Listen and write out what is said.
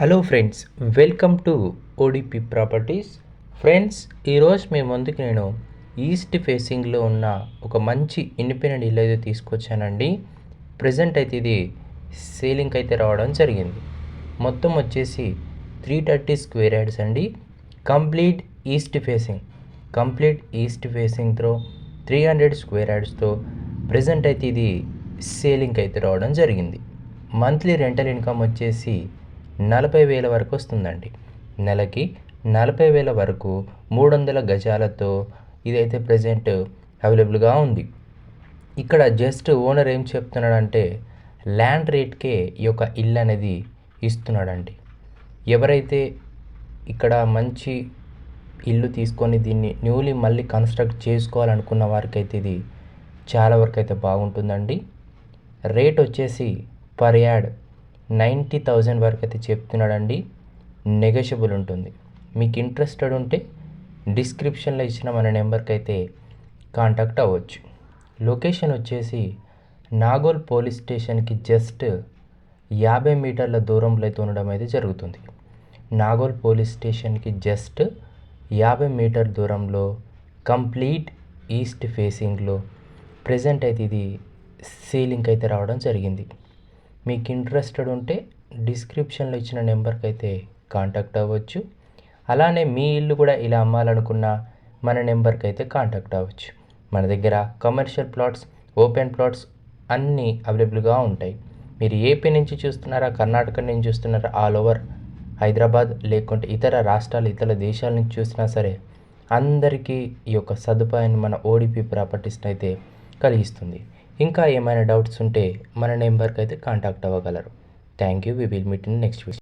Hello friends welcome to O D P properties friends ఈరోజు మీ ముందుకు నేను ఈస్ట్ ఫేసింగ్లో ఉన్న ఒక మంచి ఇండిపెండెంట్ ఇల్లు అయితే తీసుకొచ్చానండి. ప్రజెంట్ అయితే ఇది సేలింగ్ అయితే రావడం జరిగింది. మొత్తం వచ్చేసి త్రీ థర్టీ స్క్వేర్ యార్డ్స్ అండి. Complete east facing complete east ఫేసింగ్తో three hundred square యార్డ్స్తో ప్రజెంట్ అయితే ఇది సేలింగ్ అయితే రావడం జరిగింది. మంత్లీ రెంటల్ ఇన్కమ్ వచ్చేసి నలభై వేల వరకు వస్తుందండి. నెలకి నలభై వేల వరకు మూడు వందల గజాలతో ఇదైతే ప్రజెంట్ అవైలబుల్గా ఉంది. ఇక్కడ జస్ట్ ఓనర్ ఏం చెప్తున్నాడంటే ల్యాండ్ రేట్కే ఈ యొక్క ఇల్లు అనేది ఇస్తున్నాడండి. ఎవరైతే ఇక్కడ మంచి ఇల్లు తీసుకొని దీన్ని న్యూలీ మళ్ళీ కన్స్ట్రక్ట్ చేసుకోవాలనుకున్న వారికైతే ఇది చాలా వరకు అయితే బాగుంటుందండి. రేట్ వచ్చేసి పర్ యాడ్ నైంటీ థౌజండ్ వరకు అయితే చెప్తున్నాడండి నెగోషియబుల్ ఉంటుంది. మీకు ఇంట్రెస్టెడ్ ఉంటే డిస్క్రిప్షన్లో ఇచ్చిన మన నెంబర్కి అయితే కాంటాక్ట్ అవ్వచ్చు. లొకేషన్ వచ్చేసి నాగోల్ పోలీస్ స్టేషన్కి జస్ట్ యాభై మీటర్ల దూరంలో అయితే ఉండడం అయితే జరుగుతుంది. నాగోల్ పోలీస్ స్టేషన్కి జస్ట్ యాభై మీటర్ దూరంలో కంప్లీట్ ఈస్ట్ ఫేసింగ్లో ప్రజెంట్ అయితే ఇది సీలింగ్ అయితే రావడం జరిగింది. మీకు ఇంట్రెస్టెడ్ ఉంటే డిస్క్రిప్షన్లో ఇచ్చిన నెంబర్కి అయితే కాంటాక్ట్ అవ్వచ్చు. అలానే మీ ఇల్లు కూడా ఇలా అమ్మాలనుకున్న మన నెంబర్కి అయితే కాంటాక్ట్ అవ్వచ్చు. మన దగ్గర కమర్షియల్ ప్లాట్స్ ఓపెన్ ప్లాట్స్ అన్నీ అవైలబుల్గా ఉంటాయి. మీరు ఏపీ నుంచి చూస్తున్నారా కర్ణాటక నుంచి చూస్తున్నారా ఆల్ ఓవర్ హైదరాబాద్ లేకుంటే ఇతర రాష్ట్రాలు ఇతర దేశాల నుంచి చూసినా సరే అందరికీ ఈ యొక్క సదుపాయాన్ని మన ఓడిపి ప్రాపర్టీస్ని అయితే కలిగిస్తుంది. ఇంకా ఏమైనా డౌట్స్ ఉంటే మన నెంబర్కి అయితే contact అవ్వగలరు. Thank you we will meet in next video.